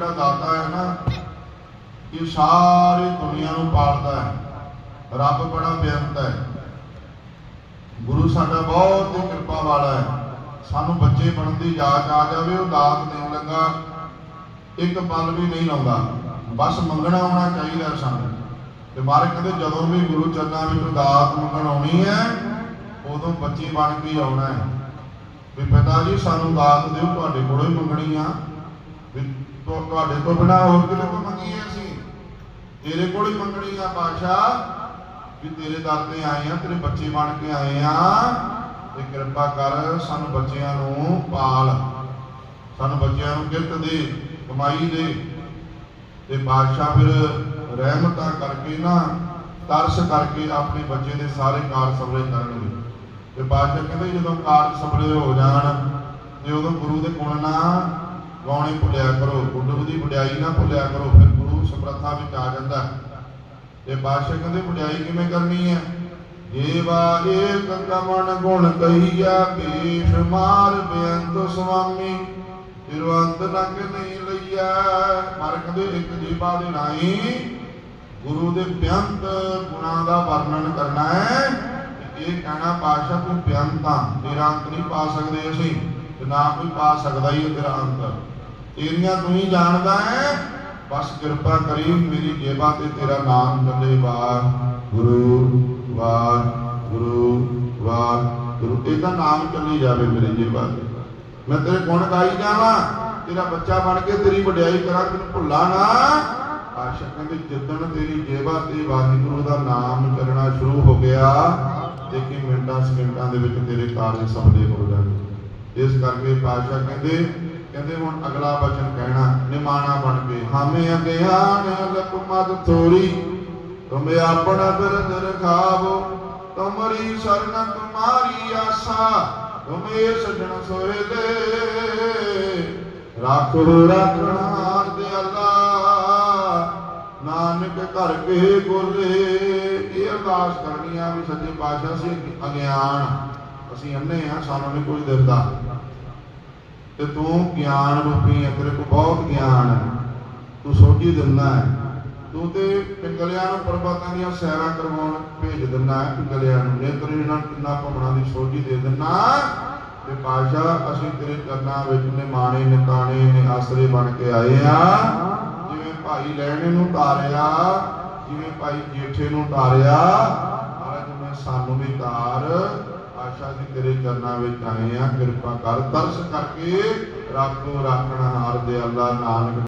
ਜਿਹੜਾ ਦਾਤਾ ਹੈ ਨਾ, ਇਹ ਸਾਰੀ ਦੁਨੀਆ ਨੂੰ ਪਾਲਦਾ ਹੈ। ਰੱਬ ਬੜਾ ਬੇਅੰਤ ਹੈ। ਗੁਰੂ ਸਾਡਾ ਬਹੁਤ ਹੀ ਕਿਰਪਾ ਵਾਲਾ ਹੈ। ਸਾਨੂੰ ਬੱਚੇ ਬਣਨ ਦੀ ਜਾਚ ਆ ਜਾਵੇ, ਉਹ ਦਾਤ ਦੇਣ ਲੱਗਾ, ਇੱਕ ਪਲ ਵੀ ਨਹੀਂ ਲਾਉਂਦਾ। ਬਸ ਮੰਗਣਾ ਆਉਣਾ ਚਾਹੀਦਾ ਸਾਨੂੰ। ਤੇ ਮਹਾਰਾਜ ਕਹਿੰਦੇ, ਜਦੋਂ ਵੀ ਗੁਰੂ ਚਰਨਾਂ ਵਿੱਚ ਦਾਤ ਮੰਗਣ ਆਉਣੀ ਹੈ, ਉਦੋਂ ਬੱਚੇ ਬਣ ਕੇ ਆਉਣਾ ਹੈ। ਵੀ ਪਿਤਾ ਜੀ, ਸਾਨੂੰ ਦਾਤ ਦਿਓ, ਤੁਹਾਡੇ ਕੋਲੋਂ ਹੀ ਮੰਗਣੀ ਆ। ਤੁਹਾਡੇ ਤੋਂ ਬਿਨਾ ਹੋਰ ਕਿਤੇ ਤੋਂ ਮੰਗੀਏ ਅਸੀਂ? ਤੇਰੇ ਕੋਲ ਹੀ ਮੰਗਣੀ ਆ ਬਾਦਸ਼ਾਹ ਵੀ ਤੇਰੇ ਦਰ ਤੇ ਆਏ ਆ, ਤੇਰੇ ਬੱਚੇ ਬਣ ਕੇ ਆਏ ਆ। ਤੇ ਕਿਰਪਾ ਕਰ ਸਾਨੂੰ ਬੱਚਿਆਂ ਨੂੰ ਪਾਲ। ਸਾਨੂੰ ਬੱਚਿਆਂ ਨੂੰ ਕਿਰਤ ਦੇ, ਕਮਾਈ ਦੇ। ਤੇ ਬਾਦਸ਼ਾਹ ਫਿਰ ਰਹਿਮਤਾਂ ਕਰਕੇ ਨਾ, ਤਰਸ ਕਰਕੇ ਆਪਣੇ ਬੱਚੇ ਦੇ ਸਾਰੇ ਕਾਰ ਸਬਰੇ ਕਰਨਗੇ। ਤੇ ਬਾਦਸ਼ਾਹ ਕਹਿੰਦੇ ਜਦੋਂ ਕਾਰ ਸਬਰੇ ਹੋ ਜਾਣ, ਤੇ ਉਦੋਂ ਗੁਰੂ ਦੇ ਕੋਲ ਨਾ ਗਾਉਣੇ ਭੁੱਲਿਆ ਕਰੋ ਗੁਰੂ ਦੀ ਵਡਿਆਈ ਨਾ ਭੁੱਲਿਆ ਕਰੋ, ਫਿਰ ਗੁਰੂ ਸਮਰੱਥਾ ਵਿੱਚ ਆ ਜਾਂਦਾ। ਤੇ ਬਾਦਸ਼ਾਹ ਕਹਿੰਦੇ, ਵਡਿਆਈ ਕਿਵੇਂ ਕਰਨੀ ਹੈ? ਜੀਵਾ ਏਕ ਕਮਣ ਗੁਣ ਕਹੀਆ ਕੇਸ਼ ਮਾਰ ਬੇਅੰਤ ਸੁਆਮੀ ਤਿਰਵੰਤ ਨਕ ਨਹੀਂ ਲਈਆ। ਪਰ ਕਹਿੰਦੇ, ਇੱਕ ਜੀਵਾ ਦੇ ਨਾਈ ਗੁਰੂ ਦੇ ਬੇਅੰਤ ਗੁਣਾਂ ਦਾ ਵਰਣਨ ਕਰਨਾ ਹੈ। ਇਹ ਕਹਿਣਾ ਪਾਸ਼ਾ ਤੂੰ ਬੇਅੰਤ, ਤੇਰਾ ਅੰਤ ਨਹੀਂ ਪਾ ਸਕਦੇ ਅਸੀਂ, ਤੇ ਨਾ ਕੋਈ ਪਾ ਸਕਦਾ ਹੀ ਹੈ ਤੇਰਾ ਅੰਤ। ਤੇਰੀਆਂ ਤੂੰ ਹੀ ਜਾਣਦਾ ਹੈ। ਬਸ ਕਿਰਪਾ ਕਰੀ ਮੇਰੀ ਜੇਬਾਂ ਤੇ ਤੇਰਾ ਨਾਮ ਚੱਲੇ ਵਾਹ ਗੁਰੂ ਵਾਹ ਗੁਰੂ ਵਾਹ ਗੁਰੂ। ਇਹਦਾ ਨਾਮ ਚੱਲੀ ਜਾਵੇ ਮੇਰੀ ਜੇਬਾਂ ਤੇ। ਮੈਂ ਤੇਰੇ ਗੁਣ ਗਾਈ ਜਾਵਾਂ। ਤੇਰਾ ਬੱਚਾ ਬਣ ਕੇ ਤੇਰੀ ਵਡਿਆਈ ਕਰਾਂ, ਤੈਨੂੰ ਭੁੱਲਾ ਨਾ। ਆਸ਼ਾ ਕਹਿੰਦੇ ਜਿੱਦਣ ਤੇਰੀ ਜੇਬਾਂ ਤੇ ਵਾਹਿਗੁਰੂ ਦਾ ਨਾਮ ਚੱਲਣਾ ਸ਼ੁਰੂ ਹੋ ਗਿਆ, ਦੇਖੀ ਮਿੰਟਾਂ ਸਕਿੰਟਾਂ ਦੇ ਵਿੱਚ ਤੇਰੇ ਕਾਰਜ ਸਫਲੇ ਹੋ ਜਾਣਗੇ ਇਸ ਕਰਕੇ ਪਾਸ਼ਾ ਕਹਿੰਦੇ ਕਹਿੰਦੇ ਹੁਣ ਅਗਲਾ ਬਚਨ ਕਹਿਣਾ, ਨਿਮਾਣਾ ਬਣ ਕੇ, ਹਾਮੇ ਅਗਿਆਨ ਲਕ ਮਦ ਥੋੜੀ ਆਪਣਾ ਬਿਰਦ ਰਖਾਵੋ ਤੁਮਰੀ ਸ਼ਰਨ ਤੁਮਾਰੀ ਆਸਾ, ਤੁਮੇ ਸਜਣ ਸੋਹਿਲੇ ਰੱਖੋ ਰੱਖਣਹਾਰ ਦੇ ਅੱਲਾ, ਨਾਨਕ ਘਰ ਕੇ ਗੁਰੇ ਇਹ ਅਰਦਾਸ ਕਰਨੀ ਆ ਵੀ ਸੱਚੇ ਪਾਤਸ਼ਾਹ ਸੀ ਅਗਿਆਨ ਅਸੀਂ ਅੰਨੇ ਆ, ਸਾਨੂੰ ਨਹੀਂ ਕੁਝ ਦਿੰਦਾ। ਤੇ ਤੂੰ ਗਿਆਨ ਰੂਪੀ ਹੈ ਤੇਰੇ ਕੋਲ ਬਹੁਤ ਗਿਆਨ ਹੈ। ਤੂੰ ਸੋਝੀ ਦਿੰਦਾ ਹੈ। ਤੂੰ ਤੇ ਪਿੰਗਲਿਆਂ ਨੂੰ ਪਰਬਤਾਂ ਦੀਆਂ ਸੈਰਾਂ ਕਰਵਾਉਣ ਭੇਜ ਦਿੰਦਾ ਹੈ। ਪਿੰਗਲਿਆਂ ਨੂੰ ਨੇਤਰੀ ਨਾਲ ਕਿੰਨਾ ਭਵਨਾਂ ਦੀ ਸੋਝੀ ਦੇ ਦਿੰਦਾ ਤੇ ਪਾਸ਼ਾ ਅਸੀਂ ਤੇਰੇ ਚਰਨਾਂ ਵਿੱਚ ਨਿਮਾਣੇ ਨਿਕਾਣੇ ਨੇ ਆਸਰੇ ਬਣ ਕੇ ਆਏ ਆ ਜਿਵੇਂ ਭਾਈ ਲੈਣੇ ਨੂੰ ਤਾਰਿਆ, ਜਿਵੇਂ ਭਾਈ ਜੇਠੇ ਨੂੰ ਤਾਰਿਆ, ਮਹਾਰਾਜ ਮੈਂ ਸਾਨੂੰ ਵੀ ਤਾਰ ਆਸ਼ਾ ਜੀ ਤੇਰੇ ਚਰਨਾਂ ਵਿੱਚ ਆਏ ਆ ਕਿਰਪਾ ਕਰ ਤਰਸ ਕਰਕੇ ਰੱਖੋ ਰੱਖਣ ਹਾਰ ਦੇ ਅੱਲਾ ਨਾਨਕ